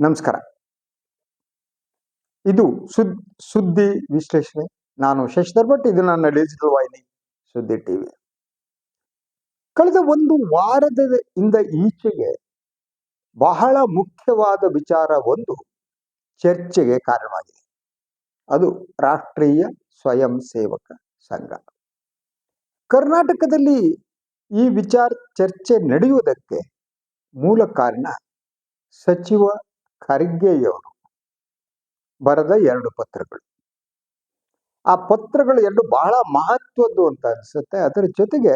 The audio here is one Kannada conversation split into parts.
ನಮಸ್ಕಾರ. ಇದು ಸುದ್, ಸುದ್ದಿ ವಿಶ್ಲೇಷಣೆ. ನಾನು ಶಶಿಧರ್ ಭಟ್, ಇದು ನನ್ನ ಡಿಜಿಟಲ್ ವಾಹಿನಿ ಸುದ್ದಿ ಟಿವಿ ಕಳೆದ ಒಂದು ವಾರದ ಇಂದ ಈಚೆಗೆ ಬಹಳ ಮುಖ್ಯವಾದ ವಿಚಾರ ಒಂದು ಚರ್ಚೆಗೆ ಕಾರಣವಾಗಿದೆ. ಅದು ರಾಷ್ಟ್ರೀಯ ಸ್ವಯಂ ಸೇವಕ ಸಂಘ. ಕರ್ನಾಟಕದಲ್ಲಿ ಈ ವಿಚಾರ, ಚರ್ಚೆ ನಡೆಯುವುದಕ್ಕೆ ಮೂಲ ಕಾರಣ ಸಚಿವ ಖರ್ಗೆಯವರು ಬರೆದ ಎರಡು ಪತ್ರಗಳು. ಆ ಪತ್ರಗಳು ಎರಡು ಬಹಳ ಮಹತ್ವದ್ದು ಅಂತ ಅನಿಸುತ್ತೆ. ಅದರ ಜೊತೆಗೆ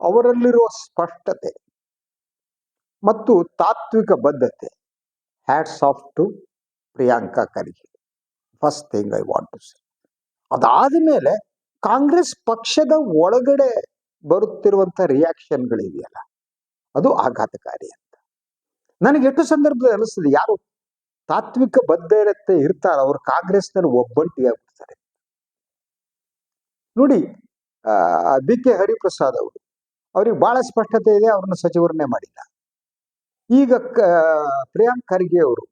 ಅವರಲ್ಲಿರುವ ಸ್ಪಷ್ಟತೆ ಮತ್ತು ತಾತ್ವಿಕ ಬದ್ಧತೆ. Hats off to Priyanka Kharge. First thing I want to say ಅದಾದ ಮೇಲೆ ಕಾಂಗ್ರೆಸ್ ಪಕ್ಷದ ಒಳಗಡೆ ಬರುತ್ತಿರುವಂತ ರಿಯಾಕ್ಷನ್ಗಳಿವೆಯಲ್ಲ ಅದು ಆಘಾತಕಾರಿ ನನಗೆ ಎಷ್ಟು ಸಂದರ್ಭದಲ್ಲಿ ಅನಿಸ್ತದೆ ಯಾರು ತಾತ್ವಿಕ ಬದ್ಧತೆ ಇರ್ತಾರ ಅವ್ರು ಕಾಂಗ್ರೆಸ್ನಲ್ಲಿ ಒಬ್ಬಂಟಿ ಆಗ್ಬಿಡ್ತಾರೆ. ನೋಡಿ ಬಿ ಕೆ ಹರಿಪ್ರಸಾದ್ ಅವರು, ಅವ್ರಿಗೆ ಬಹಳ ಸ್ಪಷ್ಟತೆ ಇದೆ, ಅವ್ರನ್ನ ಸಚಿವರನ್ನೇ ಮಾಡಿಲ್ಲ. ಈಗ ಪ್ರಿಯಾಂಕ್ ಖರ್ಗೆ ಅವರು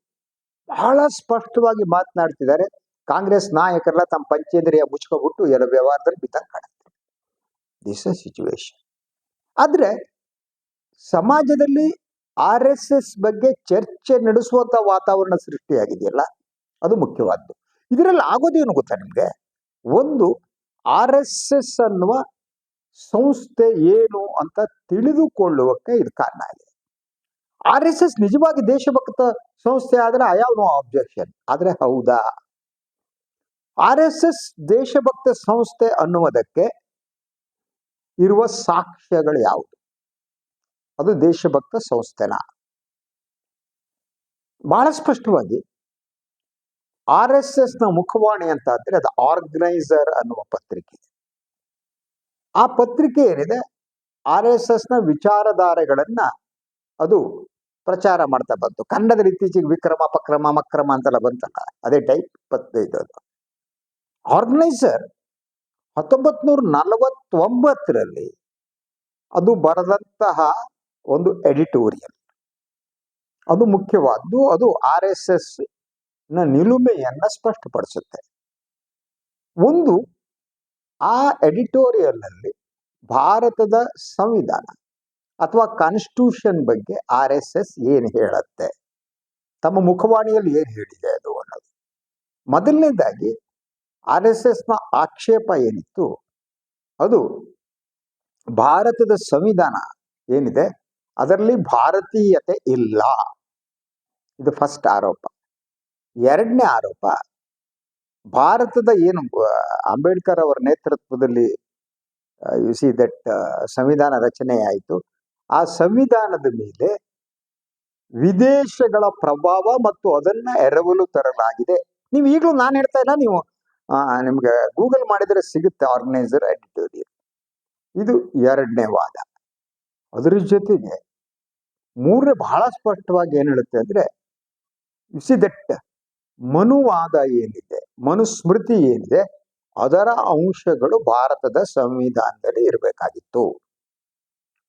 ಬಹಳ ಸ್ಪಷ್ಟವಾಗಿ ಮಾತನಾಡ್ತಿದ್ದಾರೆ, ಕಾಂಗ್ರೆಸ್ ನಾಯಕರೆಲ್ಲ ತಮ್ಮ ಪಂಚೇಂದ್ರಿಯ ಮುಚ್ಕೊಬಿಟ್ಟು ಎಲ್ಲ ವ್ಯವಹಾರದಲ್ಲಿ ಬಿತ್ತ ಕಾಣುತ್ತೆ. ದಿಸ್ ಅ ಸಿಚುವೇಶನ್ ಆದ್ರೆ, ಸಮಾಜದಲ್ಲಿ ಆರ್ ಎಸ್ ಬಗ್ಗೆ ಚರ್ಚೆ ನಡೆಸುವಂಥ ವಾತಾವರಣ ಸೃಷ್ಟಿಯಾಗಿದೆಯಲ್ಲ, ಅದು ಮುಖ್ಯವಾದ್ದು. ಇದರಲ್ಲಿ ಆಗೋದೇನು ಗೊತ್ತಾ ನಿಮ್ಗೆ? ಒಂದು, ಆರ್ ಎಸ್ ಎಸ್ ಅನ್ನುವ ಸಂಸ್ಥೆ ಏನು ಅಂತ ತಿಳಿದುಕೊಳ್ಳುವಕ್ಕೆ ಇದು ಕಾರಣ ಆಗಿದೆ. ಆರ್ ಎಸ್ ಎಸ್ ನಿಜವಾಗಿ ದೇಶಭಕ್ತ ಸಂಸ್ಥೆ ಆದ್ರೆ ಆಬ್ಜೆಕ್ಷನ್ ನೋ ಅಬ್ಜೆಕ್ಷನ್ ಆದ್ರೆ ಹೌದಾ? ಆರ್ ಎಸ್ ಎಸ್ ದೇಶಭಕ್ತ ಸಂಸ್ಥೆ ಅನ್ನುವುದಕ್ಕೆ ಇರುವ ಸಾಕ್ಷ್ಯಗಳು ಯಾವುದು? ಅದು ದೇಶಭಕ್ತ ಸಂಸ್ಥೆನ. ಬಹಳ ಸ್ಪಷ್ಟವಾಗಿ ಆರ್ ಎಸ್ ಎಸ್ನ ಮುಖವಾಣಿ ಅಂತ ಅಂದ್ರೆ ಅದು ಆರ್ಗನೈಸರ್ ಅನ್ನುವ ಪತ್ರಿಕೆ. ಆ ಪತ್ರಿಕೆ ಏನಿದೆ? ಆರ್ ಎಸ್ ಎಸ್ನ ವಿಚಾರಧಾರೆಗಳನ್ನ ಅದು ಪ್ರಚಾರ ಮಾಡ್ತಾ ಬಂತು. ಕನ್ನಡದಲ್ಲಿ ಇತ್ತೀಚೆಗೆ ವಿಕ್ರಮ, ಅಪಕ್ರಮ ಮಕ್ರಮ ಅಂತೆಲ್ಲ ಬಂತಲ್ಲ, ಅದೇ ಟೈಪ್ ಪತ್ರ ಇದು ಆರ್ಗನೈಸರ್ ಹತ್ತೊಂಬತ್ ನೂರ ನಲವತ್ತೊಂಬತ್ತರಲ್ಲಿ ಅದು ಬರೆದಂತಹ ಒಂದು ಎಡಿಟೋರಿಯಲ್ ಅದು ಮುಖ್ಯವಾದ್ದು, ಅದು ಆರ್ ಎಸ್ ಎಸ್ನ ನಿಲುಮೆಯನ್ನು ಸ್ಪಷ್ಟಪಡಿಸುತ್ತೆ. ಒಂದು, ಆ ಎಡಿಟೋರಿಯಲ್ನಲ್ಲಿ ಭಾರತದ ಸಂವಿಧಾನ ಅಥವಾ ಕಾನ್ಸ್ಟಿಟ್ಯೂಷನ್ ಬಗ್ಗೆ ಆರ್ ಎಸ್ ಎಸ್ ಏನು ಹೇಳತ್ತೆ? ತಮ್ಮ ಮುಖವಾಣಿಯಲ್ಲಿ ಏನು ಹೇಳಿದೆ ಅದು ಅನ್ನೋದು. ಮೊದಲನೇದಾಗಿ, ಆರ್ ಎಸ್ ಎಸ್ನ ಆಕ್ಷೇಪ ಏನಿತ್ತು? ಅದು ಭಾರತದ ಸಂವಿಧಾನ ಏನಿದೆ? ಅದರಲ್ಲಿ ಭಾರತೀಯತೆ ಇಲ್ಲ. ಇದು ಫಸ್ಟ್ ಆರೋಪ. ಎರಡನೇ ಆರೋಪ, ಭಾರತದ ಏನು, ಅಂಬೇಡ್ಕರ್ ಅವರ ನೇತೃತ್ವದಲ್ಲಿ ಯು ಸಿ ದಟ್ ಸಂವಿಧಾನ ರಚನೆ ಆಯಿತು. ಆ ಸಂವಿಧಾನದ ಮೇಲೆ ವಿದೇಶಗಳ ಪ್ರಭಾವ ಮತ್ತು ಅದನ್ನ ಎರವಲು ತರಲಾಗಿದೆ. ನೀವು ಈಗಲೂ ನಾನು ಹೇಳ್ತಾ ಇಲ್ಲ, ನೀವು ನಿಮ್ಗೆ ಗೂಗಲ್ ಮಾಡಿದ್ರೆ ಸಿಗುತ್ತೆ ಆರ್ಗನೈಸರ್ ಎಡಿಟೋರಿಯಲ್ ಇದು ಎರಡನೇ ವಾದ. ಅದರ ಜೊತೆಗೆ ಮೂರನೇ ಬಹಳ ಸ್ಪಷ್ಟವಾಗಿ ಏನ್ ಹೇಳುತ್ತೆ ಅಂದ್ರೆ ಸಿ ದಟ್ ಮನುವಾದ ಏನಿದೆ, ಮನುಸ್ಮೃತಿ ಏನಿದೆ, ಅದರ ಅಂಶಗಳು ಭಾರತದ ಸಂವಿಧಾನದಲ್ಲಿ ಇರಬೇಕಾಗಿತ್ತು.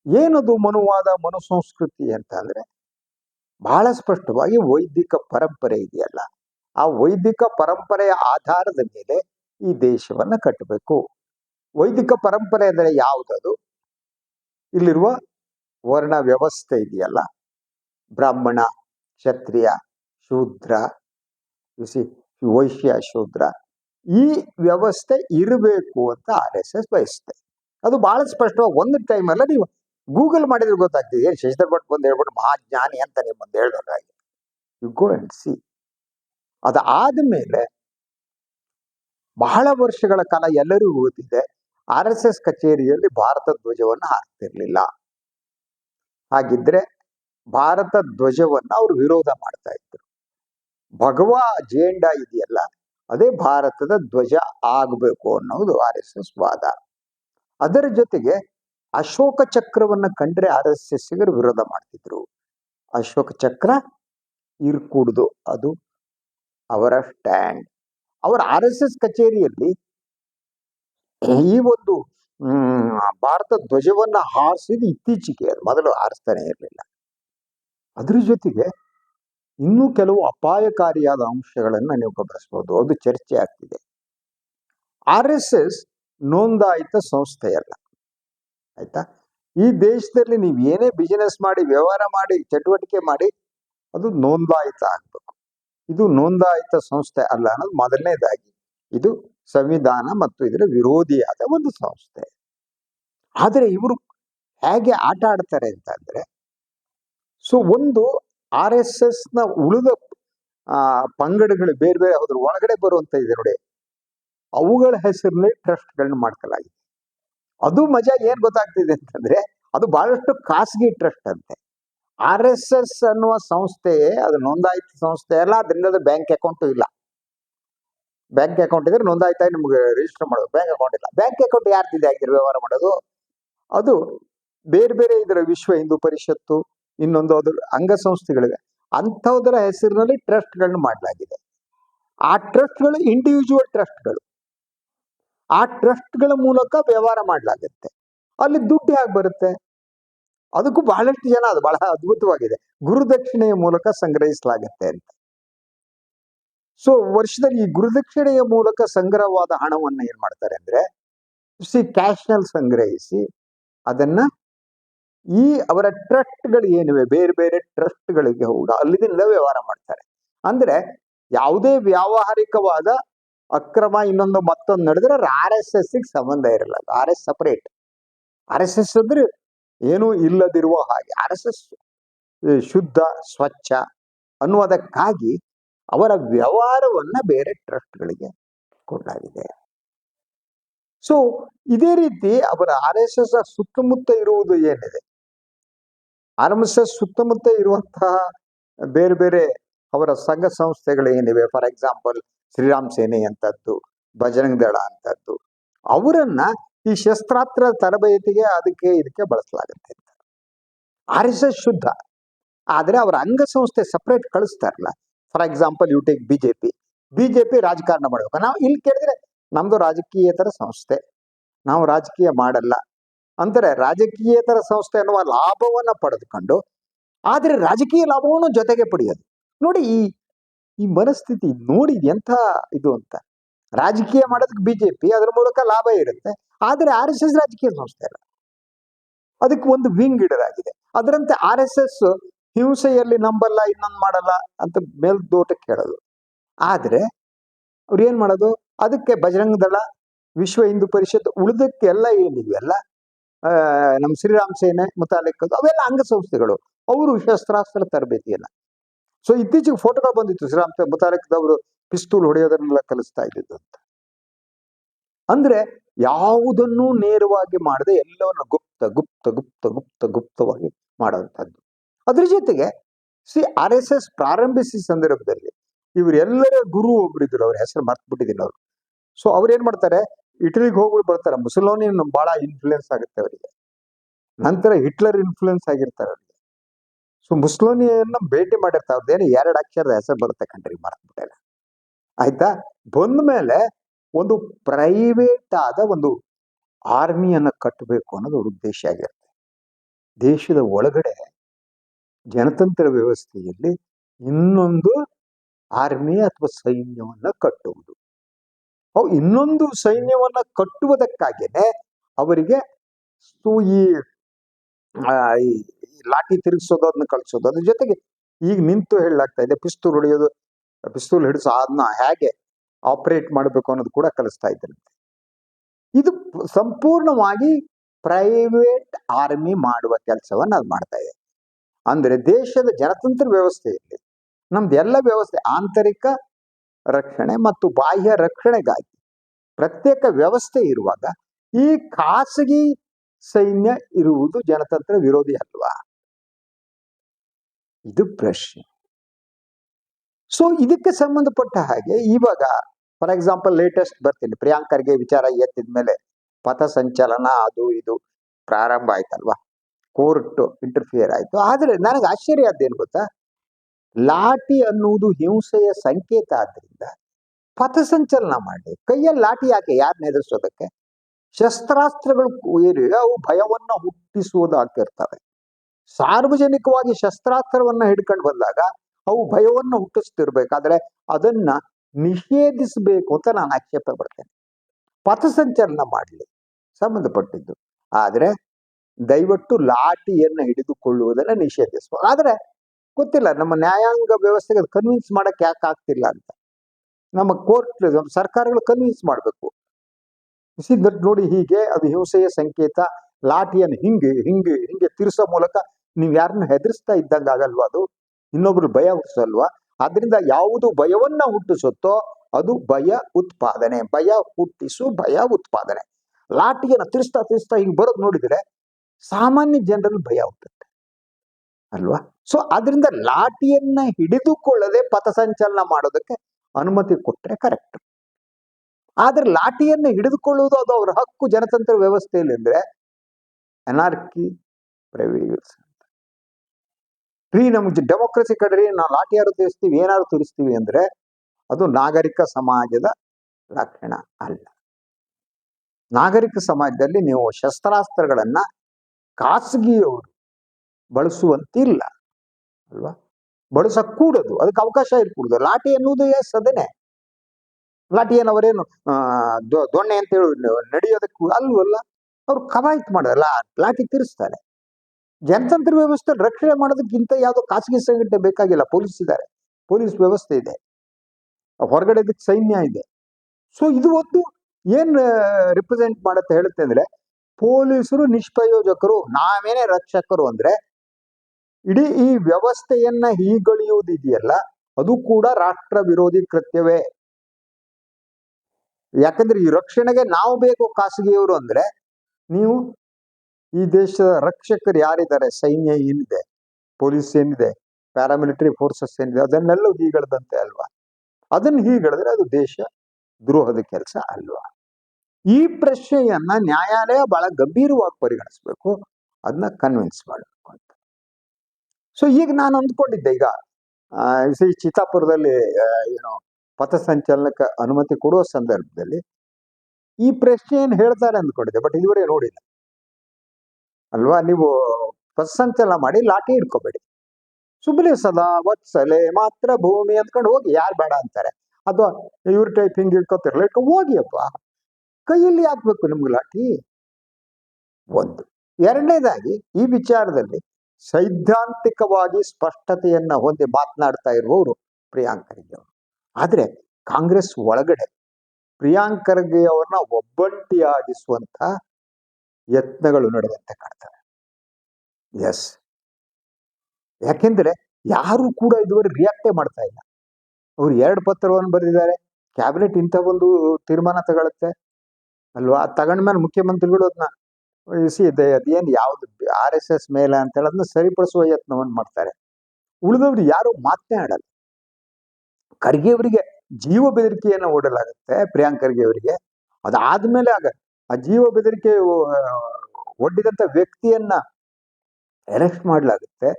ಏನದು ಮನುವಾದ ಮನು ಸಂಸ್ಕೃತಿ ಅಂತ ಅಂದ್ರೆ, ಬಹಳ ಸ್ಪಷ್ಟವಾಗಿ ವೈದಿಕ ಪರಂಪರೆ ಇದೆಯಲ್ಲ, ಆ ವೈದಿಕ ಪರಂಪರೆಯ ಆಧಾರದ ಮೇಲೆ ಈ ದೇಶವನ್ನ ಕಟ್ಟಬೇಕು. ವೈದಿಕ ಪರಂಪರೆ ಅಂದರೆ ಯಾವುದದು? ಇಲ್ಲಿರುವ ವರ್ಣ ವ್ಯವಸ್ಥೆ ಇದೆಯಲ್ಲ? ಬ್ರಾಹ್ಮಣ, ಕ್ಷತ್ರಿಯ, ಶೂದ್ರ ಸಿ ವೈಶ್ಯ, ಶೂದ್ರ. ಈ ವ್ಯವಸ್ಥೆ ಇರಬೇಕು ಅಂತ ಆರ್ ಎಸ್ ಎಸ್ ಬಯಸುತ್ತೆ. ಅದು ಬಹಳ ಸ್ಪಷ್ಟವಾಗಿ ಒಂದು ಟೈಮಲ್ಲ ನೀವು ಗೂಗಲ್ ಮಾಡಿದ್ರೆ ಗೊತ್ತಾಗ್ತದೆ. ಏನು ಶಶಿಧರ್ ಭಟ್ ಬಂದು ಹೇಳ್ಬಿಟ್ಟು ಮಹಾಜ್ಞಾನಿ ಅಂತ ನೀವು ಮುಂದೆ ಹೇಳ್ಬೇಕಾಗಿ ಯು ಗೋ ಅಂಡ್ ಸಿ ಅದಾದ ಮೇಲೆ ಬಹಳ ವರ್ಷಗಳ ಕಾಲ ಎಲ್ಲರಿಗೂ ಗೊತ್ತಿದೆ, ಆರ್ ಎಸ್ ಎಸ್ ಕಚೇರಿಯಲ್ಲಿ ಭಾರತ ಧ್ವಜವನ್ನು ಹಾಕ್ತಿರ್ಲಿಲ್ಲ. ಹಾಗಿದ್ರೆ ಭಾರತ ಧ್ವಜವನ್ನ ಅವರು ವಿರೋಧ ಮಾಡ್ತಾ ಇದ್ರು. ಭಗವಾ ಅಜೆಂಡ ಇದೆಯಲ್ಲ, ಅದೇ ಭಾರತದ ಧ್ವಜ ಆಗಬೇಕು ಅನ್ನೋದು ಆರ್ ಎಸ್ ಎಸ್ ವಾದ. ಅದರ ಜೊತೆಗೆ ಅಶೋಕ ಚಕ್ರವನ್ನ ಕಂಡ್ರೆ ಆರ್ ಎಸ್ ಎಸ್ ವಿರೋಧ ಮಾಡ್ತಿದ್ರು. ಅಶೋಕ ಚಕ್ರ ಇರ್ಕೂಡ್ದು, ಅದು ಅವರ ಸ್ಟ್ಯಾಂಡ್. ಅವರ ಆರ್ ಎಸ್ ಎಸ್ ಕಚೇರಿಯಲ್ಲಿ ಈ ಒಂದು ಭಾರತ ಧ್ವಜವನ್ನ ಹಾರಿಸಿದ ಇತ್ತೀಚೆಗೆ ಅದು ಮೊದಲು ಹಾರಿಸ್ತಾನೆ ಇರಲಿಲ್ಲ. ಅದ್ರ ಜೊತೆಗೆ ಇನ್ನೂ ಕೆಲವು ಅಪಾಯಕಾರಿಯಾದ ಅಂಶಗಳನ್ನು ನೀವು ಗಮನಿಸಬಹುದು ಅದು ಚರ್ಚೆ ಆಗ್ತಿದೆ. ಆರ್ ಎಸ್ ಎಸ್ ನೋಂದಾಯಿತ ಸಂಸ್ಥೆಯಲ್ಲ. ಆಯ್ತಾ? ಈ ದೇಶದಲ್ಲಿ ನೀವು ಏನೇ ಬಿಸಿನೆಸ್ ಮಾಡಿ, ವ್ಯವಹಾರ ಮಾಡಿ, ಚಟುವಟಿಕೆ ಮಾಡಿ, ಅದು ನೋಂದಾಯಿತ ಆಗಬೇಕು. ಇದು ನೋಂದಾಯಿತ ಸಂಸ್ಥೆ ಅಲ್ಲ ಅನ್ನೋದು ಮೊದಲನೇದಾಗಿ. ಇದು ಸಂವಿಧಾನ ಮತ್ತು ಇದರ ವಿರೋಧಿಯಾದ ಒಂದು ಸಂಸ್ಥೆ. ಆದರೆ ಇವರು ಹೇಗೆ ಆಟ ಆಡ್ತಾರೆ ಅಂತಂದ್ರೆ, ಸೊ ಒಂದು ಆರ್ ಎಸ್ ಎಸ್ನ ಉಳಿದ ಪಂಗಡಗಳು ಬೇರೆ ಬೇರೆ ಅದ್ರ ಒಳಗಡೆ ಬರುವಂತ ಇದೆ ನೋಡಿ. ಅವುಗಳ ಹೆಸರಲ್ಲಿ ಟ್ರಸ್ಟ್ಗಳನ್ನ ಮಾಡ್ಕಲಾಗಿದೆ. ಅದು ಮಜಾ ಏನ್ ಗೊತ್ತಾಗ್ತಿದೆ ಅಂತಂದ್ರೆ, ಅದು ಬಹಳಷ್ಟು ಖಾಸಗಿ ಟ್ರಸ್ಟ್ ಅಂತೆ. ಆರ್ ಎಸ್ ಎಸ್ ಅನ್ನುವ ಸಂಸ್ಥೆ, ಅದು ನೋಂದಾಯಿತ ಸಂಸ್ಥೆ ಅಲ್ಲ ಅದರಿಂದ ಬ್ಯಾಂಕ್ ಅಕೌಂಟ್ ಇಲ್ಲ. ಬ್ಯಾಂಕ್ ಅಕೌಂಟ್ ಇದ್ರೆ ನೋಂದಾಯ್ತಾ ನಿಮ್ಗೆ ರಿಜಿಸ್ಟರ್ ಮಾಡೋದು? ಬ್ಯಾಂಕ್ ಅಕೌಂಟ್ ಇಲ್ಲ. ಬ್ಯಾಂಕ್ ಅಕೌಂಟ್ ಯಾರ್ದಿದೆ ಆಗಿದ್ರೆ ವ್ಯವಹಾರ ಮಾಡೋದು? ಅದು ಬೇರೆ ಬೇರೆ ಇದರ ವಿಶ್ವ ಹಿಂದೂ ಪರಿಷತ್ತು, ಇನ್ನೊಂದು ಅದ್ರ ಅಂಗಸಂಸ್ಥೆಗಳಿವೆ. ಅಂಥವುದರ ಹೆಸರಿನಲ್ಲಿ ಟ್ರಸ್ಟ್ಗಳನ್ನ ಮಾಡಲಾಗಿದೆ. ಆ ಟ್ರಸ್ಟ್ಗಳು ಇಂಡಿವಿಜುವಲ್ ಟ್ರಸ್ಟ್ಗಳು ಆ ಟ್ರಸ್ಟ್ಗಳ ಮೂಲಕ ವ್ಯವಹಾರ ಮಾಡಲಾಗುತ್ತೆ. ಅಲ್ಲಿ ದುಡ್ಡು ಹೇಗೆ ಬರುತ್ತೆ? ಅದಕ್ಕೂ ಬಹಳಷ್ಟು ಜನ ಅದು ಬಹಳ ಅದ್ಭುತವಾಗಿದೆ. ಗುರುದಕ್ಷಿಣೆಯ ಮೂಲಕ ಸಂಗ್ರಹಿಸಲಾಗುತ್ತೆ ಅಂತ. ಸೊ ವರ್ಷದಲ್ಲಿ ಈ ಗುರುದಕ್ಷಿಣೆಯ ಮೂಲಕ ಸಂಗ್ರಹವಾದ ಹಣವನ್ನು ಏನ್ ಮಾಡ್ತಾರೆ ಅಂದ್ರೆ, ಸಿ ಕ್ಯಾಶ್ನಲ್ಲಿ ಸಂಗ್ರಹಿಸಿ ಅದನ್ನ ಈ ಅವರ ಟ್ರಸ್ಟ್ಗಳು ಏನಿವೆ, ಬೇರೆ ಬೇರೆ ಟ್ರಸ್ಟ್ಗಳಿಗೆ ಹೋಗಿ ಅಲ್ಲಿಂದ ವ್ಯವಹಾರ ಮಾಡ್ತಾರೆ. ಅಂದ್ರೆ ಯಾವುದೇ ವ್ಯಾವಹಾರಿಕವಾದ ಅಕ್ರಮ ಇನ್ನೊಂದು ಮತ್ತೊಂದು ನಡೆದ್ರೆ ಆರ್ ಎಸ್ ಎಸ್ ಸಂಬಂಧ ಇರಲ್ಲ R S separate R S S ಅಂದ್ರೆ ಏನೂ ಇಲ್ಲದಿರುವ ಹಾಗೆ ಆರ್ ಎಸ್ ಎಸ್ ಶುದ್ಧ, ಸ್ವಚ್ಛ ಅನ್ನುವುದಕ್ಕಾಗಿ ಅವರ ವ್ಯವಹಾರವನ್ನ ಬೇರೆ ಟ್ರಸ್ಟ್ಗಳಿಗೆ ಕೊಡಲಾಗಿದೆ ಸೊ ಇದೇ ರೀತಿ ಅವರ ಆರ್ ಎಸ್ ಎಸ್ ಸುತ್ತಮುತ್ತ ಇರುವುದು ಏನಿದೆ? ಆರ್ ಎಸ್ ಎಸ್ ಸುತ್ತಮುತ್ತ ಇರುವಂತಹ ಬೇರೆ ಬೇರೆ ಅವರ ಸಂಘ ಸಂಸ್ಥೆಗಳು ಏನಿವೆ? ಫಾರ್ ಎಕ್ಸಾಂಪಲ್ ಶ್ರೀರಾಮ್ ಸೇನೆ ಅಂತದ್ದು, ಭಜರಂಗ್ ದಳ ಅಂತದ್ದು. ಅವರನ್ನ ಈ ಶಸ್ತ್ರಾಸ್ತ್ರ ತರಬೇತಿಗೆ ಅದಕ್ಕೆ ಇದಕ್ಕೆ ಬಳಸಲಾಗುತ್ತೆ ಆರ್ ಎಸ್ ಎಸ್ ಶುದ್ಧ. ಆದ್ರೆ ಅವರ ಅಂಗಸಂಸ್ಥೆ separate ಕಳಿಸ್ತಾರಲ್ಲ. For example you take BJP BJP ರಾಜಕಾರಣ ಮಾಡಬೇಕು. ನಾವು ಇಲ್ಲಿ ಕೇಳಿದ್ರೆ ನಮ್ದು ರಾಜಕೀಯೇತರ ಸಂಸ್ಥೆ. ನಾವು ರಾಜಕೀಯ ಮಾಡಲ್ಲ. ಅಂದರೆ ರಾಜಕೀಯೇತರ ಸಂಸ್ಥೆ ಅನ್ನುವ ಲಾಭವನ್ನ ಪಡೆದುಕೊಂಡು, ಆದರೆ ರಾಜಕೀಯ ಲಾಭವನ್ನು ಜೊತೆಗೆ ಪಡೆಯೋದು. ನೋಡಿ ಈ ಈ ಮನಸ್ಥಿತಿ ನೋಡಿ ಎಂಥ ಇದು ಅಂತ. ರಾಜಕೀಯ ಮಾಡೋದಕ್ಕೆ ಬಿಜೆಪಿ ಅದರ ಮೂಲಕ ಲಾಭ ಇರುತ್ತೆ. ಆದರೆ ಆರ್ ಎಸ್ ಎಸ್ ರಾಜಕೀಯ ಸಂಸ್ಥೆ ಅಲ್ಲ. ಅದಕ್ಕೆ ಒಂದು ವಿಂಗ್ ಇಡಲಾಗಿದೆ ಅದರಂತೆ ಆರ್ ಎಸ್ ಎಸ್ ಹಿಂಸೆಯಲ್ಲಿ ನಂಬಲ್ಲ, ಇನ್ನೊಂದು ಮಾಡಲ್ಲ ಅಂತ ಮೇಲ್ದೋಟಕ್ಕೆ ಹೇಳೋದು ಆದ್ರೆ, ಅವ್ರು ಏನ್ ಮಾಡೋದು? ಅದಕ್ಕೆ ಬಜರಂಗ ದಳ, ವಿಶ್ವ ಹಿಂದೂ ಪರಿಷತ್ ಉಳಿದಕ್ಕೆಲ್ಲ ಏನಿದೆಯಲ್ಲ ನಮ್ಮ ಶ್ರೀರಾಮ್ ಸೇನೆ ಮುತಾಲಿಕ್ ಅವೆಲ್ಲ ಅಂಗಸಂಸ್ಥೆಗಳು. ಅವರು ಶಸ್ತ್ರಾಸ್ತ್ರ ತರಬೇತಿಯನ್ನ ಸೊ ಇತ್ತೀಚೆಗೆ ಫೋಟೋಗಳು ಬಂದಿತ್ತು ಶ್ರೀರಾಮ್ ಮುತಾಲಿಕ್ದವರು ಪಿಸ್ತೂಲ್ ಹೊಡೆಯೋದನ್ನೆಲ್ಲ ಕಲಿಸ್ತಾ ಇದ್ದಿದ್ದು ಅಂತ. ಅಂದ್ರೆ, ಯಾವುದನ್ನೂ ನೇರವಾಗಿ ಮಾಡದೆ ಎಲ್ಲವನ್ನು ಗುಪ್ತ ಗುಪ್ತ ಗುಪ್ತ ಗುಪ್ತ, ಗುಪ್ತವಾಗಿ ಮಾಡುವಂಥದ್ದು ಅದ್ರ ಜೊತೆಗೆ ಸಿ ಆರ್ ಎಸ್ ಎಸ್ ಪ್ರಾರಂಭಿಸಿದ ಸಂದರ್ಭದಲ್ಲಿ ಇವರೆಲ್ಲರ ಗುರು ಒಬ್ಬರಿದ್ರು ಅವ್ರ ಹೆಸರು ಮರ್ತು ಬಿಟ್ಟಿದ್ದೀನಿ ಅವರು. ಸೊ ಅವ್ರು ಏನ್ ಮಾಡ್ತಾರೆ ಇಟಲಿಗೆ ಹೋಗಿ ಬರ್ತಾರೆ. ಮುಸಲೋನಿ ಬಹಳ ಇನ್ಫ್ಲೂಯೆನ್ಸ್ ಆಗುತ್ತೆ ಅವರಿಗೆ. ನಂತರ ಹಿಟ್ಲರ್ ಇನ್ಫ್ಲೂಯೆನ್ಸ್ ಆಗಿರ್ತಾರೆ ಅವರಿಗೆ. ಸೊ ಮುಸ್ಲೋನಿಯನ್ನ ಭೇಟಿ ಮಾಡಿರ್ತಾರೆ. ಅವ್ರದ್ದೇನು ಎರಡು ಅಕ್ಷರದ ಹೆಸರು ಬರುತ್ತೆ ಕಂಡ್ರಿ ಮರ್ತ್ಬಿಟ್ಟೆ ಆಯ್ತಾ? ಬಂದ ಮೇಲೆ ಒಂದು ಪ್ರೈವೇಟ್ ಆದ ಒಂದು ಆರ್ಮಿಯನ್ನು ಕಟ್ಟಬೇಕು ಅನ್ನೋದು ಅವ್ರ ಉದ್ದೇಶ ಆಗಿರುತ್ತೆ. ದೇಶದ ಒಳಗಡೆ ಜನತಂತ್ರ ವ್ಯವಸ್ಥೆಯಲ್ಲಿ ಇನ್ನೊಂದು ಆರ್ಮಿ ಅಥವಾ ಸೈನ್ಯವನ್ನು ಕಟ್ಟುವುದು. ಅವು ಇನ್ನೊಂದು ಸೈನ್ಯವನ್ನು ಕಟ್ಟುವುದಕ್ಕಾಗಿಯೇ ಅವರಿಗೆ ಈ ಲಾಠಿ ತಿರುಗಿಸೋದು ಅದನ್ನ ಕಳಿಸೋದು. ಅದ್ರ ಜೊತೆಗೆ ಈಗ ನಿಂತು ಹೇಳಲಾಗ್ತಾ ಇದೆ, ಪಿಸ್ತೂಲ್ ಹೊಡೆಯೋದು, ಪಿಸ್ತೂಲ್ ಹಿಡಿಸೋ ಅದನ್ನ ಹೇಗೆ ಆಪರೇಟ್ ಮಾಡಬೇಕು ಅನ್ನೋದು ಕೂಡ ಕಲಿಸ್ತಾ ಇದ್ರಂತೆ ಇದು ಸಂಪೂರ್ಣವಾಗಿ ಪ್ರೈವೇಟ್ ಆರ್ಮಿ ಮಾಡುವ ಕೆಲಸವನ್ನ ಅದು ಮಾಡ್ತಾ ಇದೆ. ಅಂದ್ರೆ ದೇಶದ ಜನತಂತ್ರ ವ್ಯವಸ್ಥೆಯಲ್ಲಿ ನಮ್ದು ಎಲ್ಲ ವ್ಯವಸ್ಥೆ ಆಂತರಿಕ ರಕ್ಷಣೆ ಮತ್ತು ಬಾಹ್ಯ ರಕ್ಷಣೆಗಾಗಿ ಪ್ರತ್ಯೇಕ ವ್ಯವಸ್ಥೆ ಇರುವಾಗ ಈ ಖಾಸಗಿ ಸೈನ್ಯ ಇರುವುದು ಜನತಂತ್ರ ವಿರೋಧಿ ಅಲ್ವಾ? ಇದು ಪ್ರಶ್ನೆ. ಸೊ ಇದಕ್ಕೆ ಸಂಬಂಧಪಟ್ಟ ಹಾಗೆ ಇವಾಗ ಫಾರ್ ಎಕ್ಸಾಂಪಲ್ ಲೇಟೆಸ್ಟ್ ಬರ್ತೀನಿ. ಪ್ರಿಯಾಂಕರ್ಗೆ ವಿಚಾರ ಎತ್ತಿದ ಮೇಲೆ ಪಥ ಸಂಚಲನ ಅದು ಇದು ಪ್ರಾರಂಭ ಆಯ್ತಲ್ವಾ? ಕೋರ್ಟ್ ಇಂಟರ್ಫಿಯರ್ ಆಯ್ತು. ಆದರೆ ನನಗೆ ಆಶ್ಚರ್ಯ ಆದ್ದೇನು ಗೊತ್ತಾ? ಲಾಠಿ ಅನ್ನುವುದು ಹಿಂಸೆಯ ಸಂಕೇತ ಆದ್ರಿಂದ ಪಥಸಂಚಲನ ಮಾಡಿ ಕೈಯಲ್ಲಿ ಲಾಠಿ ಯಾಕೆ? ಯಾರನ್ನ ಎದುರಿಸೋದಕ್ಕೆ? ಶಸ್ತ್ರಾಸ್ತ್ರಗಳು ಏರಿ, ಅವು ಭಯವನ್ನ ಹುಟ್ಟಿಸುವುದಾಗಿರ್ತವೆ ಸಾರ್ವಜನಿಕವಾಗಿ ಶಸ್ತ್ರಾಸ್ತ್ರವನ್ನ ಹಿಡ್ಕೊಂಡು ಬಂದಾಗ ಅವು ಭಯವನ್ನು ಹುಟ್ಟಿಸ್ತಿರ್ಬೇಕಾದ್ರೆ ಅದನ್ನ ನಿಷೇಧಿಸಬೇಕು ಅಂತ ನಾನು ಆಕ್ಷೇಪ ಪಡ್ತೇನೆ. ಪಥಸಂಚಲನ ಮಾಡಲಿ ಸಂಬಂಧಪಟ್ಟಿದ್ದು. ಆದ್ರೆ ದಯವಿಟ್ಟು ಲಾಠಿಯನ್ನು ಹಿಡಿದುಕೊಳ್ಳುವುದನ್ನ ನಿಷೇಧಿಸುವ ಆದರೆ ಗೊತ್ತಿಲ್ಲ, ನಮ್ಮ ನ್ಯಾಯಾಂಗ ವ್ಯವಸ್ಥೆಗೆ ಕನ್ವಿನ್ಸ್ ಮಾಡಕ್ ಯಾಕೆ ಆಗ್ತಿಲ್ಲ ಅಂತ. ನಮ್ಮ ಕೋರ್ಟ್ ಸರ್ಕಾರಗಳು ಕನ್ವಿನ್ಸ್ ಮಾಡಬೇಕು. ನೋಡಿ ಹೀಗೆ ಅದು ಹಿಂಸೆಯ ಸಂಕೇತ, ಲಾಠಿಯನ್ನು ಹಿಂಗೆ ಹಿಂಗೆ ಹಿಂಗೆ ತಿರ್ಸೋ ಮೂಲಕ ನೀವು ಯಾರನ್ನು ಹೆದರ್ಸ್ತಾ ಇದ್ದಂಗೆ ಆಗಲ್ವಾ ಅದು? ಇನ್ನೊಬ್ರು ಭಯ ಹುಟ್ಟಿಸಲ್ವಾ? ಅದರಿಂದ ಯಾವುದು ಭಯವನ್ನ ಹುಟ್ಟಿಸುತ್ತೋ ಅದು ಭಯ ಉತ್ಪಾದನೆ. ಭಯ ಹುಟ್ಟಿಸು, ಭಯ ಉತ್ಪಾದನೆ. ಲಾಠಿಯನ್ನು ತಿರ್ಸ್ತಾ ತಿರ್ಸ್ತಾ ಹಿಂಗೆ ಬರೋದು ನೋಡಿದ್ರೆ ಸಾಮಾನ್ಯ ಜನರಲ್ಲಿ ಭಯ ಹುಟ್ಟುತ್ತೆ. ಅಲ್ವಾ? ಸೊ ಅದರಿಂದ ಲಾಠಿಯನ್ನ ಹಿಡಿದುಕೊಳ್ಳದೆ ಪಥಸಂಚಲನ ಮಾಡೋದಕ್ಕೆ ಅನುಮತಿ ಕೊಟ್ಟರೆ ಕರೆಕ್ಟ್ ಆದ್ರೆ ಲಾಠಿಯನ್ನ ಹಿಡಿದುಕೊಳ್ಳುವುದು ಅದು ಅವ್ರ ಹಕ್ಕು ಜನತಂತ್ರ ವ್ಯವಸ್ಥೆಯಲ್ಲಿ ಅಂದ್ರೆ ಅನಾರ್ಕಿ ಪ್ರವೇಶ ರೀ ನಮ್ಗೆ ಡೆಮೋಕ್ರಸಿ ಕಡ್ರಿ ನಾವು ಲಾಠಿಯಾರು ತೋರಿಸ್ತೀವಿ ಏನಾದ್ರು ತೋರಿಸ್ತೀವಿ ಅಂದ್ರೆ ಅದು ನಾಗರಿಕ ಸಮಾಜದ ಲಕ್ಷಣ ಅಲ್ಲ. ನಾಗರಿಕ ಸಮಾಜದಲ್ಲಿ ನೀವು ಶಸ್ತ್ರಾಸ್ತ್ರಗಳನ್ನ ಖಾಸಗಿಯವರು ಬಳಸುವಂತಿಲ್ಲ, ಅಲ್ವಾ? ಬಳಸಕ್ಕೂಡದು ಅದಕ್ಕೆ ಅವಕಾಶ ಇರ್ಕೂಡದು. ಲಾಠಿ ಅನ್ನುವುದು ಎಸ್ ಸದನೆ ಲಾಠಿಯನ್ನು ಅವರೇನು ದೊಣ್ಣೆ ಅಂತ ಹೇಳುದು ನಡೆಯೋದಕ್ಕೂ ಅಲ್ವಲ್ಲ, ಅವ್ರು ಕವಾಯತ್ ಮಾಡಲ್ಲ ಲಾಠಿ ತಿರ್ಸ್ತಾರೆ. ಜನತಂತ್ರ ವ್ಯವಸ್ಥೆ ರಕ್ಷಣೆ ಮಾಡೋದಕ್ಕಿಂತ ಯಾವುದೋ ಖಾಸಗಿ ಸಂಘಟನೆ ಬೇಕಾಗಿಲ್ಲ, ಪೊಲೀಸ್ ಇದ್ದಾರೆ. ಪೊಲೀಸ್ ವ್ಯವಸ್ಥೆ ಇದೆ. ಹೊರಗಡೆ ಸೈನ್ಯ ಇದೆ. ಸೊ ಇದು ಒಂದು ಏನ್ ರಿಪ್ರೆಸೆಂಟ್ ಮಾಡುತ್ತೆ ಹೇಳುತ್ತೆ ಅಂದ್ರೆ ಪೊಲೀಸರು ನಿಷ್ಪ್ರಯೋಜಕರು, ನಾವೇನೇ ರಕ್ಷಕರು ಅಂದ್ರೆ ಇಡೀ ಈ ವ್ಯವಸ್ಥೆಯನ್ನ ಹೀಗಳಿಯುವುದಿದೆಯಲ್ಲ, ಅದು ಕೂಡ ರಾಷ್ಟ್ರ ವಿರೋಧಿ ಕೃತ್ಯವೇ. ಯಾಕಂದ್ರೆ ಈ ರಕ್ಷಣೆಗೆ ನಾವು ಬೇಕು ಖಾಸಗಿಯವರು ಅಂದ್ರೆ, ನೀವು ಈ ದೇಶದ ರಕ್ಷಕರು ಯಾರಿದ್ದಾರೆ? ಸೈನ್ಯ ಏನಿದೆ? ಪೊಲೀಸ್ ಏನಿದೆ? ಪ್ಯಾರಾಮಿಲಿಟರಿ ಫೋರ್ಸಸ್ ಏನಿದೆ? ಅದನ್ನೆಲ್ಲ ಹೀಗಳದಂತೆ ಅಲ್ವಾ? ಅದನ್ನ ಹೀಗಳಿದ್ರೆ ಅದು ದೇಶ ದ್ರೋಹದ ಕೆಲಸ ಅಲ್ವಾ? ಈ ಪ್ರಶ್ನೆಯನ್ನ ನ್ಯಾಯಾಲಯ ಬಹಳ ಗಂಭೀರವಾಗಿ ಪರಿಗಣಿಸ್ಬೇಕು. ಅದನ್ನ ಕನ್ವಿನ್ಸ್ ಮಾಡಬೇಕು ಅಂತ. ಸೊ ಈಗ ನಾನು ಅಂದ್ಕೊಂಡಿದ್ದೆ ಈಗ ಆ, ಈ ಚಿತ್ತಾಪುರದಲ್ಲಿ ಏನು ಪಥಸಂಚಲನಕ್ಕೆ ಅನುಮತಿ ಕೊಡುವ ಸಂದರ್ಭದಲ್ಲಿ ಈ ಪ್ರಶ್ನೆಯನ್ನು ಹೇಳ್ತಾರೆ ಅಂದ್ಕೊಂಡಿದ್ದೆ ಬಟ್ ಇದುವರೆ ನೋಡಿಲ್ಲ. ಅಲ್ವಾ? ನೀವು ಪಥಸಂಚಲನ ಮಾಡಿ ಲಾಠಿ ಹಿಡ್ಕೋಬೇಡಿ. ಸುಬ್ಲಿ ಸದಾ ವತ್ಸಲೆ ಮಾತ್ರ ಭೂಮಿ ಅಂದ್ಕೊಂಡು ಹೋಗಿ ಯಾರು ಬೇಡ ಅಂತಾರೆ. ಅಥವಾ ಇವ್ರ ಟೈಪ್ ಹಿಂಗೆ ಇಟ್ಕೋತಿರಲ್ಲ ಇಟ್ಕೊ ಹೋಗಿಯಪ್ಪ ಕೈಯಲ್ಲಿ ಹಾಕ್ಬೇಕು ನಿಮ್ಗೆ ಲಾಠಿ? ಒಂದು. ಎರಡನೇದಾಗಿ, ಈ ವಿಚಾರದಲ್ಲಿ ಸೈದ್ಧಾಂತಿಕವಾಗಿ ಸ್ಪಷ್ಟತೆಯನ್ನ ಹೊಂದಿ ಮಾತನಾಡ್ತಾ ಇರುವವರು ಪ್ರಿಯಾಂಕ್ ಅವರು. ಆದ್ರೆ, ಕಾಂಗ್ರೆಸ್ ಒಳಗಡೆ ಪ್ರಿಯಾಂಕ್ ಖರ್ಗೆ ಅವ್ರನ್ನ ಒಬ್ಬಂಟಿಯಾಗಿಸುವಂಥ ಯತ್ನಗಳು ನಡೆದಂತೆ ಕಾಣ್ತವೆ. ಎಸ್. ಯಾಕೆಂದ್ರೆ, ಯಾರು ಕೂಡ ಇದುವರೆಗೆ ರಿಯಾಕ್ಟೇ ಮಾಡ್ತಾ ಇಲ್ಲ. ಅವ್ರು ಎರಡು ಪತ್ರವನ್ನು ಬರೆದಿದ್ದಾರೆ. ಕ್ಯಾಬಿನೆಟ್ ಇಂಥ ಒಂದು ತೀರ್ಮಾನ ತಗೊಳುತ್ತೆ ಅಲ್ವಾ? ಅದ್ ತಗೊಂಡ್ಮೇಲೆ ಮುಖ್ಯಮಂತ್ರಿಗಳು ಅದನ್ನ ಸಿ ಅದೇನು ಯಾವ್ದು ಆರ್ ಎಸ್ ಎಸ್ ಮೇಲೆ ಅಂತ ಹೇಳಿ ಅದನ್ನ ಸರಿಪಡಿಸುವ ಯತ್ನವನ್ನು ಮಾಡ್ತಾರೆ. ಉಳಿದವ್ರು ಯಾರು ಮಾತೇ ಆಡಲ್ಲ. ಖರ್ಗೆ ಅವರಿಗೆ ಜೀವ ಬೆದರಿಕೆಯನ್ನು ಓಡಲಾಗುತ್ತೆ ಪ್ರಿಯಾಂಕ್ ಖರ್ಗೆ ಅವರಿಗೆ. ಅದಾದ್ಮೇಲೆ ಆಗ ಆ ಜೀವ ಬೆದರಿಕೆ ಒಡ್ಡಿದಂತ ವ್ಯಕ್ತಿಯನ್ನ ಅರೆಸ್ಟ್ ಮಾಡಲಾಗುತ್ತೆ.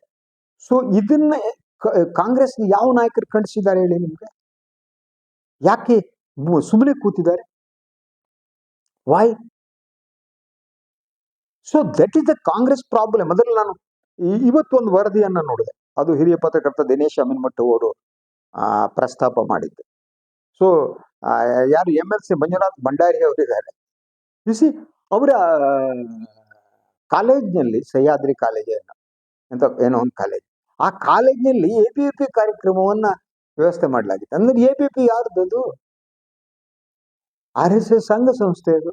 ಸೊ ಇದನ್ನ ಕಾಂಗ್ರೆಸ್ ಯಾವ ನಾಯಕರು ಖಂಡಿಸಿದ್ದಾರೆ ಹೇಳಿ ನಿಮ್ಗೆ? ಯಾಕೆ ಸುಮ್ಮನೆ ಕೂತಿದ್ದಾರೆ? Why so that is the Congress problem ಅದರಲ್ಲಿ ನಾನು ಇವತ್ತು ಒಂದು ವರದಿಯನ್ನ ನೋಡಿದೆ. ಅದು ಹಿರಿಯ ಪತ್ರಕರ್ತ ದಿನೇಶ್ ಅಮೀನ್ಮಠ್ ಅವರು ಪ್ರಸ್ತಾಪ ಮಾಡಿದ್ದು. ಸೊ ಯಾರು M L C Manjunath Bhandari ಅವರಿದ್ದಾರೆ. ಸಿ ಅವರ ಕಾಲೇಜ್ನಲ್ಲಿ ಸಹ್ಯಾದ್ರಿ ಕಾಲೇಜ್ ಏನೋ? ಅಂತ ಏನೋ ಒಂದು ಕಾಲೇಜ್. ಆ ಕಾಲೇಜ್ನಲ್ಲಿ ಎ ಪಿ ಪಿ ಕಾರ್ಯಕ್ರಮವನ್ನ ವ್ಯವಸ್ಥೆ ಮಾಡಲಾಗಿತ್ತು. ಅಂದ್ರೆ ಎ ಪಿ ಪಿ ಯಾರ್ದದು? ಆರ್ ಎಸ್ ಎಸ್ ಸಂಘ ಸಂಸ್ಥೆ ಅದು.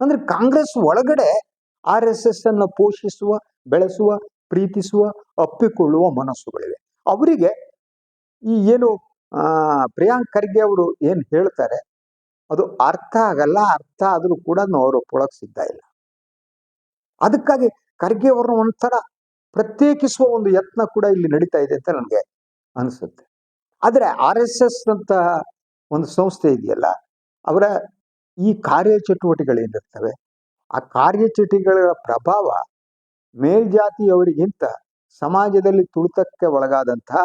ಅಂದ್ರೆ ಕಾಂಗ್ರೆಸ್ ಒಳಗಡೆ ಆರ್ ಎಸ್ ಎಸ್ ಅನ್ನ ಪೋಷಿಸುವ, ಬೆಳೆಸುವ, ಪ್ರೀತಿಸುವ, ಅಪ್ಪಿಕೊಳ್ಳುವ ಮನಸ್ಸುಗಳಿವೆ. ಅವರಿಗೆ ಈ ಏನು, ಆ, ಪ್ರಿಯಾಂಕ್ ಖರ್ಗೆ ಅವರು ಏನ್ ಹೇಳ್ತಾರೆ, ಅದು ಅರ್ಥ ಆಗಲ್ಲ, ಅರ್ಥ ಆದರೂ ಕೂಡ ಅವರು ಒಳಗ್ ಸಿದ್ಧ ಇಲ್ಲ. ಅದಕ್ಕಾಗಿ ಖರ್ಗೆ ಅವ್ರನ್ನ ಒಂಥರ ಪ್ರತ್ಯೇಕಿಸುವ ಒಂದು ಯತ್ನ ಕೂಡ ಇಲ್ಲಿ ನಡೀತಾ ಇದೆ ಅಂತ ನನಗೆ ಅನಿಸುತ್ತೆ. ಆದ್ರೆ ಆರ್ ಎಸ್ ಎಸ್ ಅಂತ ಒಂದು ಸಂಸ್ಥೆ ಇದೆಯಲ್ಲ, ಅವರ ಈ ಕಾರ್ಯಚಟುವಟಿಕೆಗಳೇನಿರ್ತವೆ ಆ ಕಾರ್ಯಚಟುವಟಿಕೆಗಳ ಪ್ರಭಾವ ಮೇಲ್ಜಾತಿಯವರಿಗಿಂತ ಸಮಾಜದಲ್ಲಿ ತುಳಿತಕ್ಕೆ ಒಳಗಾದಂತಹ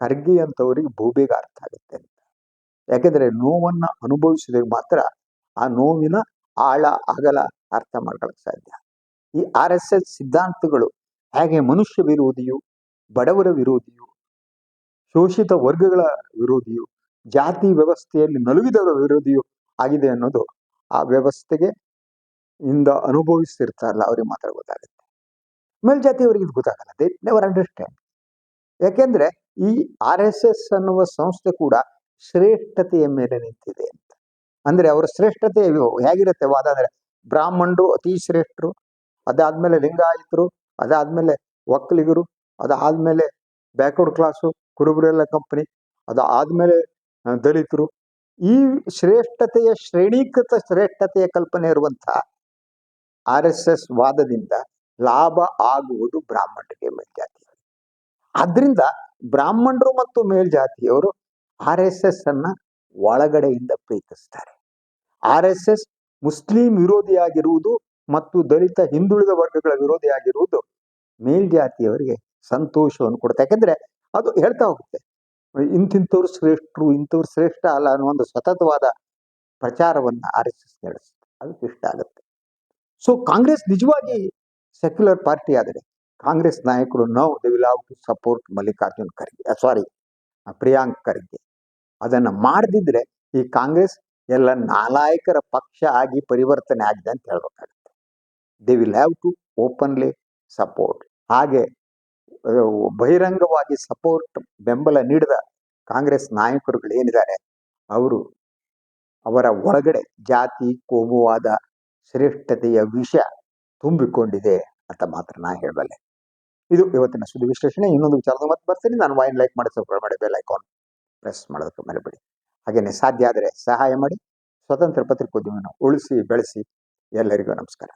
ಖರ್ಗೆ ಅಂತವರಿಗೆ ಭೂಬೇಗ ಅರ್ಥ ಆಗುತ್ತೆ ಅಂತ. ಯಾಕೆಂದ್ರೆ ನೋವನ್ನ ಅನುಭವಿಸಿದಾಗ ಮಾತ್ರ ಆ ನೋವಿನ ಆಳ, ಅಗಲ ಅರ್ಥ ಮಾಡ್ಕೊಳಕ್ ಸಾಧ್ಯ. ಈ ಆರ್ ಎಸ್ ಎಸ್ ಸಿದ್ಧಾಂತಗಳು ಹೇಗೆ ಮನುಷ್ಯ ವಿರೋಧಿಯು, ಬಡವರ ವಿರೋಧಿಯು, ಶೋಷಿತ ವರ್ಗಗಳ ವಿರೋಧಿಯು, ಜಾತಿ ವ್ಯವಸ್ಥೆಯಲ್ಲಿ ನಲುಗಿದವರ ವಿರೋಧಿಯು ಆಗಿದೆ ಅನ್ನೋದು ಆ ವ್ಯವಸ್ಥೆಗೆ ಇಂದ ಅನುಭವಿಸ್ತಿರ್ತಾರಲ್ಲ ಅವ್ರಿಗೆ ಮಾತ್ರ ಗೊತ್ತಾಗುತ್ತೆ. ಮೇಲ್ಜಾತಿಯವರಿಗೆ ಇದು ಗೊತ್ತಾಗಲ್ಲ. ದೇ ನೆವರ್ ಅಂಡರ್ಸ್ಟ್ಯಾಂಡ್ ಯಾಕೆಂದ್ರೆ ಈ ಆರ್ ಎಸ್ ಎಸ್ ಅನ್ನುವ ಸಂಸ್ಥೆ ಕೂಡ ಶ್ರೇಷ್ಠತೆಯ ಮೇಲೆ ನಿಂತಿದೆ ಅಂತ. ಅಂದ್ರೆ ಅವರ ಶ್ರೇಷ್ಠತೆ ಹೇಗಿರುತ್ತೆ? ವಾದ ಅಂದ್ರೆ ಬ್ರಾಹ್ಮಣರು ಅತಿ ಶ್ರೇಷ್ಠರು, ಅದಾದ್ಮೇಲೆ ಲಿಂಗಾಯತರು, ಅದಾದ್ಮೇಲೆ ಒಕ್ಕಲಿಗರು ಅದಾದ್ಮೇಲೆ ಬ್ಯಾಕ್ವರ್ಡ್ ಕ್ಲಾಸು ಕುರುಬರೆಲ್ಲ ಕಂಪನಿ ಅದಾದ್ಮೇಲೆ ದಲಿತರು ಈ ಶ್ರೇಷ್ಠತೆಯ ಶ್ರೇಣೀಕೃತ ಶ್ರೇಷ್ಠತೆಯ ಕಲ್ಪನೆ ಇರುವಂತಹ ಆರ್ ಎಸ್ ಎಸ್ ವಾದದಿಂದ ಲಾಭ ಆಗುವುದು ಬ್ರಾಹ್ಮಣರಿಗೆ ಮೇಲ್ಜಾತಿ. ಆದ್ರಿಂದ ಬ್ರಾಹ್ಮಣರು ಮತ್ತು ಮೇಲ್ಜಾತಿಯವರು ಆರ್ ಎಸ್ ಎಸ್ ಅನ್ನ ಒಳಗಡೆಯಿಂದ ಪ್ರೀತಿಸ್ತಾರೆ. ಆರ್ ಎಸ್ ಎಸ್ ಮುಸ್ಲಿಂ ವಿರೋಧಿಯಾಗಿರುವುದು ಮತ್ತು ದಲಿತ ಹಿಂದುಳಿದ ವರ್ಗಗಳ ವಿರೋಧಿಯಾಗಿರುವುದು ಮೇಲ್ಜಾತಿಯವರಿಗೆ ಸಂತೋಷವನ್ನು ಕೊಡುತ್ತೆ. ಯಾಕೆಂದ್ರೆ ಅದು ಹೇಳ್ತಾ ಹೋಗುತ್ತೆ ಇಂತಿಂಥವ್ರು ಶ್ರೇಷ್ಠರು, ಇಂಥವ್ರು ಶ್ರೇಷ್ಠ ಅಲ್ಲ ಅನ್ನೋ ಒಂದು ಸತತವಾದ ಪ್ರಚಾರವನ್ನ ಆರ್ ಎಸ್ ಎಸ್ ನಡೆಸುತ್ತೆ. ಅದಕ್ಕೆ ಇಷ್ಟ ಆಗುತ್ತೆ. ಸೊ ಕಾಂಗ್ರೆಸ್ ನಿಜವಾಗಿ ಸೆಕ್ಯುಲರ್ ಪಾರ್ಟಿ ಆದರೆ, ಕಾಂಗ್ರೆಸ್ ನಾಯಕರು now they will have to support Mallikarjun Kharge sorry Priyank Kharge. ಅದನ್ನು ಮಾಡದಿದ್ರೆ ಈ ಕಾಂಗ್ರೆಸ್ ಎಲ್ಲ ನಾಲಾಯಕರ ಪಕ್ಷ ಆಗಿ ಪರಿವರ್ತನೆ ಆಗಿದೆ ಅಂತ ಹೇಳ್ಬೇಕಾಗುತ್ತೆ. They will have to openly support ಹಾಗೆ ಬಹಿರಂಗವಾಗಿ ಸಪೋರ್ಟ್ ಬೆಂಬಲ ನೀಡಿದ ಕಾಂಗ್ರೆಸ್ ನಾಯಕರುಗಳು ಏನಿದ್ದಾರೆ? ಅವರು ಅವರ ಒಳಗಡೆ ಜಾತಿ ಕೋಮುವಾದ ಶ್ರೇಷ್ಠತೆಯ ವಿಷ ತುಂಬಿಕೊಂಡಿದೆ ಅಂತ ಮಾತ್ರ ನಾ ಹೇಳಬಲ್ಲೆ. ಇದು ಇವತ್ತಿನ ಸುದ್ದಿ ವಿಶ್ಲೇಷಣೆ. ಇನ್ನೊಂದು ವಿಚಾರದ ಮತ್ತೆ ಬರ್ತೀನಿ. ನಾನು ವೈನ್ ಲೈಕ್ ಮಾಡಿ ಸಬ್ಸ್ಕ್ರೈಬ್ ಮಾಡಿ ಬೆಲ್ ಐಕಾನ್ ಪ್ರೆಸ್ ಮಾಡೋದಕ್ಕೆ ಮರಿಬೇಡಿ ಹಾಗೇನೆ ಸಾಧ್ಯ ಆದರೆ ಸಹಾಯ ಮಾಡಿ. ಸ್ವತಂತ್ರ ಪತ್ರಿಕೋದ್ಯಮವನ್ನು ಉಳಿಸಿ, ಬೆಳೆಸಿ. ಎಲ್ಲರಿಗೂ ನಮಸ್ಕಾರ.